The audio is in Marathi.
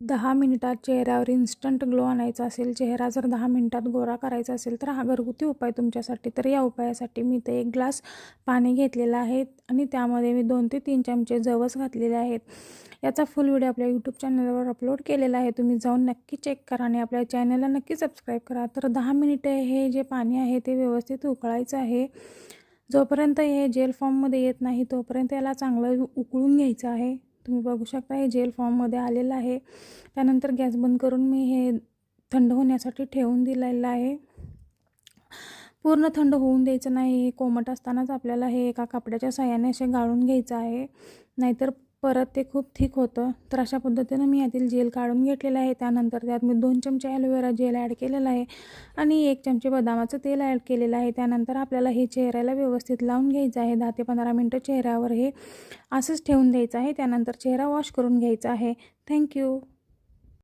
दहा मिनिटात चेहऱ्यावर इन्स्टंट ग्लो आणायचा असेल चेहरा जर दहा मिनिटात गोरा करायचा असेल तर हा घरगुती उपाय तुमच्यासाठी. तर या उपायासाठी मी ते एक ग्लास पाणी घेतलेलं आहे आणि त्यामध्ये मी दोन ते तीन चमचे जवस घातलेले आहेत. याचा फुल व्हिडिओ आपल्या यूट्यूब चॅनलवर अपलोड केलेला आहे. तुम्ही जाऊन नक्की चेक करा आणि आपल्या चॅनलला नक्की सबस्क्राईब करा. तर दहा मिनिटे हे जे पाणी आहे ते व्यवस्थित उकळायचं आहे. जोपर्यंत हे जेल फॉर्ममध्ये येत नाही तोपर्यंत याला चांगलं उकळून घ्यायचं आहे. तुम्ही बघू शकता हे जेल फॉर्ममध्ये आलेलं आहे. त्यानंतर गॅस बंद करून मी हे थंड होण्यासाठी ठेवून दिलेलं आहे. पूर्ण थंड होऊन द्यायचं नाही हे कोमट असतानाच आपल्याला हे एका कपड्याच्या साह्याने असे गाळून घ्यायचं आहे. नाहीतर परत ते खूप थिक होतं. तर अशा पद्धतीनं मी यातील जेल काढून घेतलेलं आहे. त्यानंतर त्यात मी दोन चमचे ॲलोवेरा जेल ॲड केलेलं आहे आणि एक चमचे बदामाचं तेल ॲड केलेलं आहे. त्यानंतर आपल्याला हे चेहऱ्याला व्यवस्थित लावून घ्यायचं आहे. दहा ते पंधरा मिनटं चेहऱ्यावर हे असंच ठेवून द्यायचं आहे. त्यानंतर चेहरा वॉश करून घ्यायचा आहे. थँक्यू